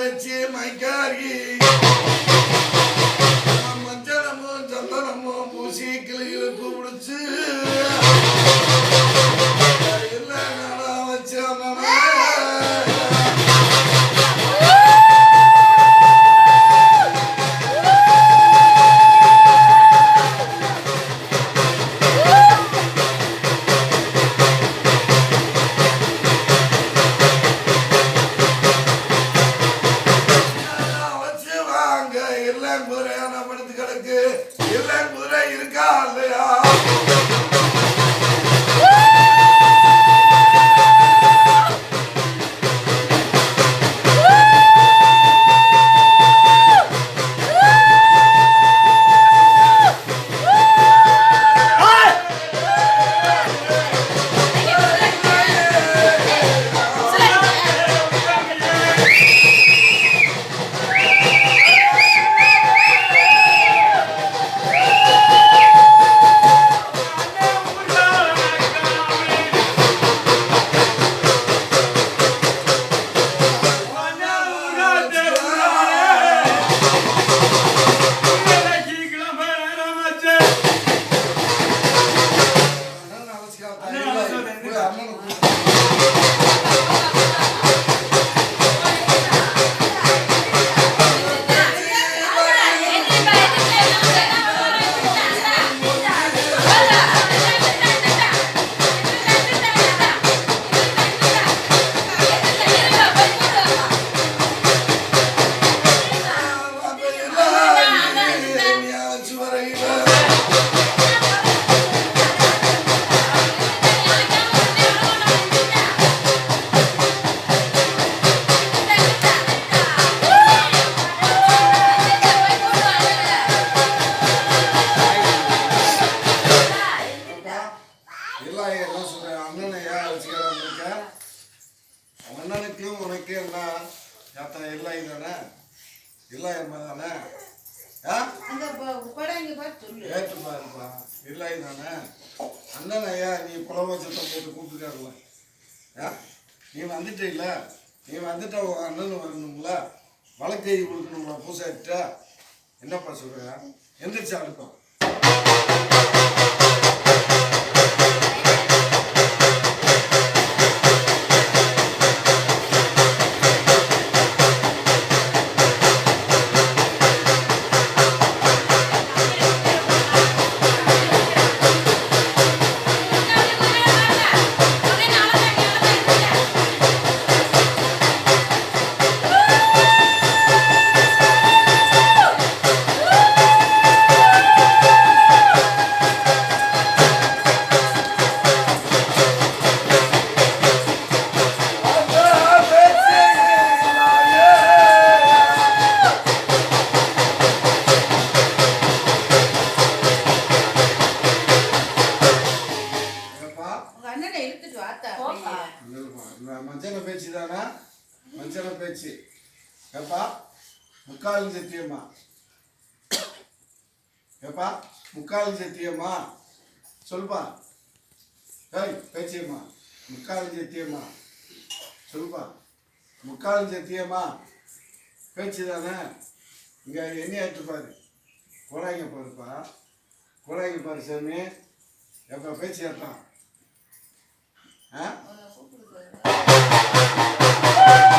மஞ்சள பேச்சு மைக்காரி தானே? இல்லை என்ன தானே? ஆ? அந்த ப- படம் இங்க பார்த்து சொல்லு. ஏற்று பாருப்பா. இல்லை தானே? அண்ணன் ஐயா நீ புலவ சத்தம் போட்டு கூப்பிட்டுக்காருல ஆ? நீ வந்துட்ட இல்ல நீ வந்துட்ட உன் அண்ணன் வரணும்ல? வழக்கை கொடுக்கணும்ல பூசாயிட்ட என்னப்பா சொல்ற? எந்திரிச்சு அடுப்போம் மஞ்சள பேச்சு தானா? மஞ்சள பேச்சு. ஏப்பா முக்கால் சத்தியம்மா ஏப்பா முக்கால் சத்தியம்மா சொல்லுப்பா. ஏய் பேச்சியம்மா. முக்கால் சத்தியம்மா சொல்லுப்பா. முக்கால் சத்தியம்மா பேச்சு தானே? இங்கே என்ன ஆட்டுப்பாரு குழாய்ங்க பாருப்பா. குழாய்ங்க பாரு சாமி. எப்போ பேச்சு ஏற்றான் ஆ? Thank you.